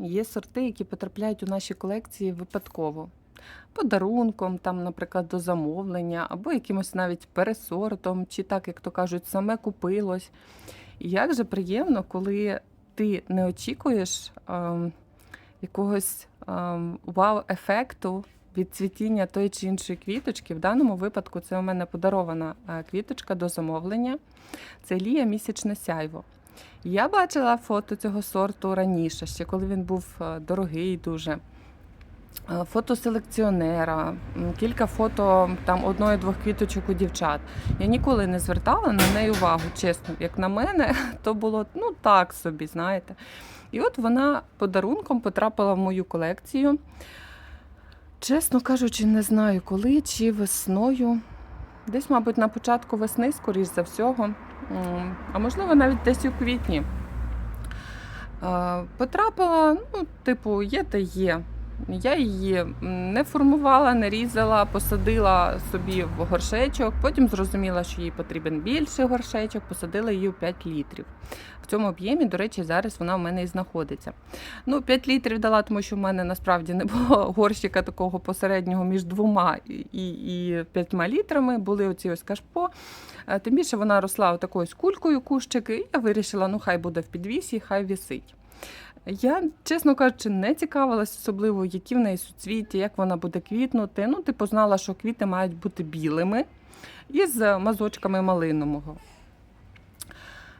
є сорти, які потрапляють у наші колекції випадково. Подарунком, там, наприклад, до замовлення, або якимось навіть пересортом, чи так, як то кажуть, саме купилось. І як же приємно, коли ти не очікуєш ем, якогось ем, вау-ефекту від цвітіння тої чи іншої квіточки. В даному випадку це у мене подарована е, квіточка до замовлення. Це Лія місячне сяйво. Я бачила фото цього сорту раніше, ще коли він був е, дорогий дуже. Е, Фото селекціонера, кілька фото там одної-двох квіточок у дівчат. Я ніколи не звертала на неї увагу, чесно. Як на мене, то було ну так собі, знаєте. І от вона подарунком потрапила в мою колекцію. Чесно кажучи, не знаю коли, чи весною. Десь, мабуть, на початку весни, скоріш за всього. А можливо, навіть десь у квітні. Е, Потрапила, ну, типу, є та є. Я її не формувала, не різала, посадила собі в горшечок. Потім зрозуміла, що їй потрібен більший горшечок, посадила її у 5 літрів. В цьому об'ємі, до речі, зараз вона в мене і знаходиться. Ну, 5 літрів дала, тому що в мене насправді не було горщика такого посереднього між двома і, і 5 літрами. Були оці ось кашпо. Е, Тим більше вона росла отакою кулькою кущик, і я вирішила, ну хай буде в підвісі, хай вісить. Я, чесно кажучи, не цікавилась особливо, які в неї суцвіття, як вона буде квітнути. Ну, типу, знала, що квіти мають бути білими і з мазочками малинового.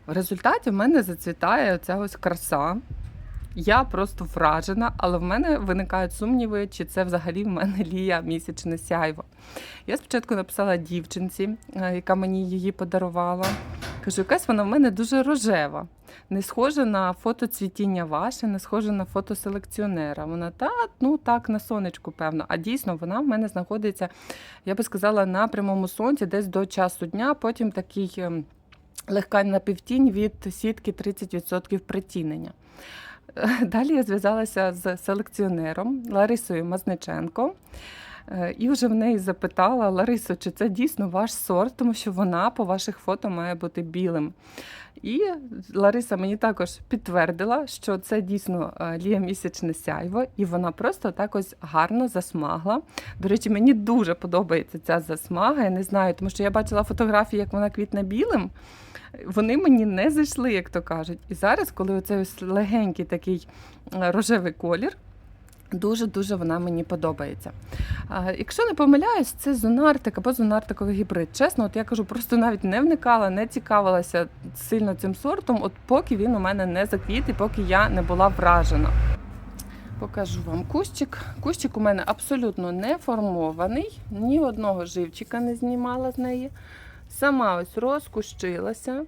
В результаті в мене зацвітає ця ось краса. Я просто вражена, але в мене виникають сумніви, чи це взагалі в мене лія місячне сяйво. Я спочатку написала дівчинці, е, яка мені її подарувала. Кажу, якась вона в мене дуже рожева. Не схожа на фото цвітіння ваше, не схожа на фото селекціонера. Вона та, ну так, на сонечку, певно. А дійсно, вона в мене знаходиться, я би сказала, на прямому сонці, десь до часу дня, потім такий ем, легка напівтінь від сітки 30% притінення. Е, Далі я зв'язалася з селекціонером Ларисою Мазниченко. Е, І вже в неї запитала Ларисо, чи це дійсно ваш сорт, тому що вона по ваших фото має бути білим. І Лариса мені також підтвердила, що це дійсно е, лія місячне сяйво, і вона просто так ось гарно засмагла. До речі, мені дуже подобається ця засмага. Я не знаю, тому що я бачила фотографії, як вона квітне білим. Вони мені не зайшли, як то кажуть. І зараз, коли оцей ось легенький такий е, рожевий колір. Дуже-дуже вона мені подобається. А, якщо не помиляюсь, це зонартик або зонартиковий гібрид. Чесно, от я кажу, просто навіть не вникала, не цікавилася сильно цим сортом, от поки він у мене не заквіт і поки я не була вражена. Покажу вам кущик. Кущик у мене абсолютно не формований, ні одного живчика не знімала з неї. Сама ось розкущилася.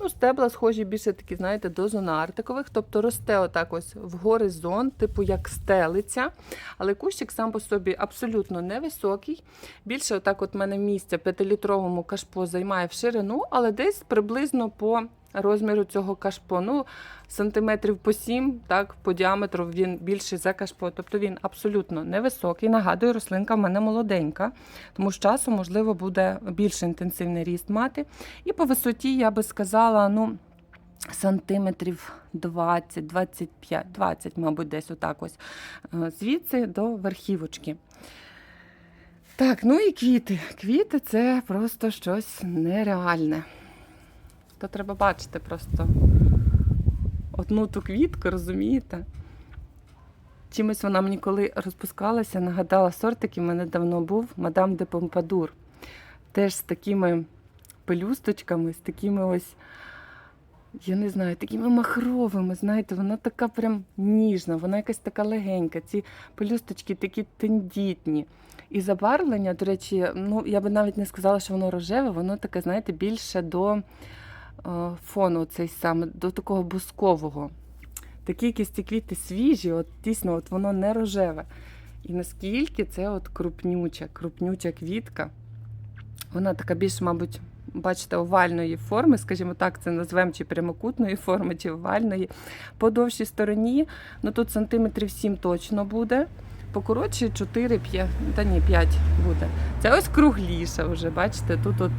Ну, стебла схожі більше такі, знаєте, до зонартикових, тобто росте отак ось в горизонт, типу як стелиця. Але кущик сам по собі абсолютно невисокий. Більше отак от в мене місце 5-літровому кашпо займає в ширину, але десь приблизно по розміру цього кашпо. Ну, сантиметрів по 7, так, по діаметру він більший за кашпо. Тобто він абсолютно невисокий. Нагадую, рослинка в мене молоденька, тому з часом, можливо, буде більш інтенсивний ріст мати. І по висоті я би сказала, ну. Сантиметрів 20, 25, 20, мабуть, десь отак ось. Е, Звідси до верхівочки. Так, ну і квіти. Квіти це просто щось нереальне. То треба бачити просто одну ту квітку, розумієте? Чимось вона мені коли розпускалася, нагадала сорт, який в мене давно був, мадам де Помпадур. Теж з такими пелюсточками, з такими ось, я не знаю, такими махровими, знаєте, вона така прям ніжна, вона якась така легенька. Ці пелюсточки такі тендітні. І забарвлення, до речі, ну я би навіть не сказала, що воно рожеве, воно таке, знаєте, більше до фону цей саме, до такого бускового. Такі якісь ці квіти свіжі, от дійсно, от воно не рожеве. І наскільки це от крупнюча, крупнюча квітка. Вона така більш, мабуть, бачите, овальної форми, скажімо так, це назвемо чи прямокутної форми, чи овальної. По довшій стороні, ну тут сантиметрів 7 точно буде. По коротші 4-5, та ні, 5 буде. Це ось кругліша вже, бачите, тут от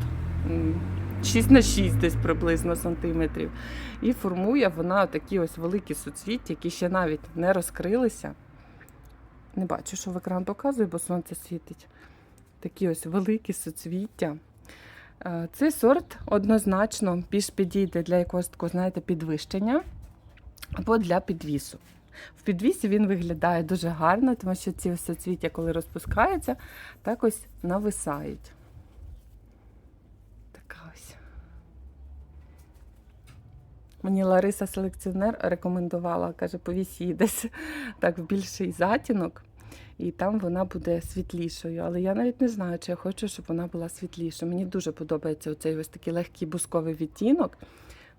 6 на 6 десь приблизно сантиметрів. І формує вона такі ось великі суцвіття, які ще навіть не розкрилися. Не бачу, що в екран показує, бо сонце світить. Такі ось великі суцвіття. Е, Цей сорт однозначно більш підійде для якогось такого, знаєте, підвищення або для підвісу. В підвісі він виглядає дуже гарно, тому що ці соцвіття, коли розпускаються, так ось нависають. Така ось. Мені Лариса селекціонер рекомендувала, каже, повісь її десь так в більший затінок, і там вона буде світлішою. Але я навіть не знаю, чи я хочу, щоб вона була світлішою. Мені дуже подобається оцей ось такий легкий бусковий відтінок.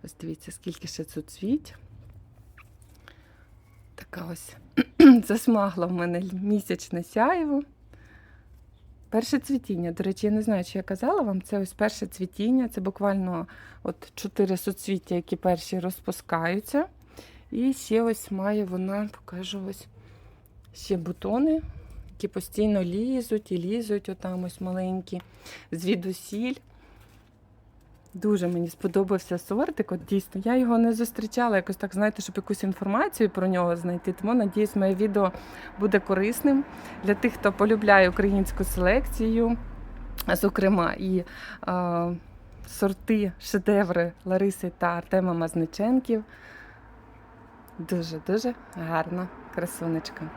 Ось дивіться, скільки ще цвіть. Така ось засмагла в мене місячне сяйво. Перше цвітіння. До речі, я не знаю, чи я казала вам, це ось перше цвітіння. Це буквально от чотири соцвіття, які перші розпускаються. І ще ось має вона, покажу ось ще бутони, які постійно лізуть і лізуть, отам ось маленькі, звідусіль. Дуже мені сподобався сортик. От дійсно, я його не зустрічала якось так, знаєте, щоб якусь інформацію про нього знайти. Тому надіюсь, моє відео буде корисним для тих, хто полюбляє українську селекцію, зокрема, і е, сорти, шедеври Лариси та Артема Мазниченків. Дуже дуже гарна красунечка.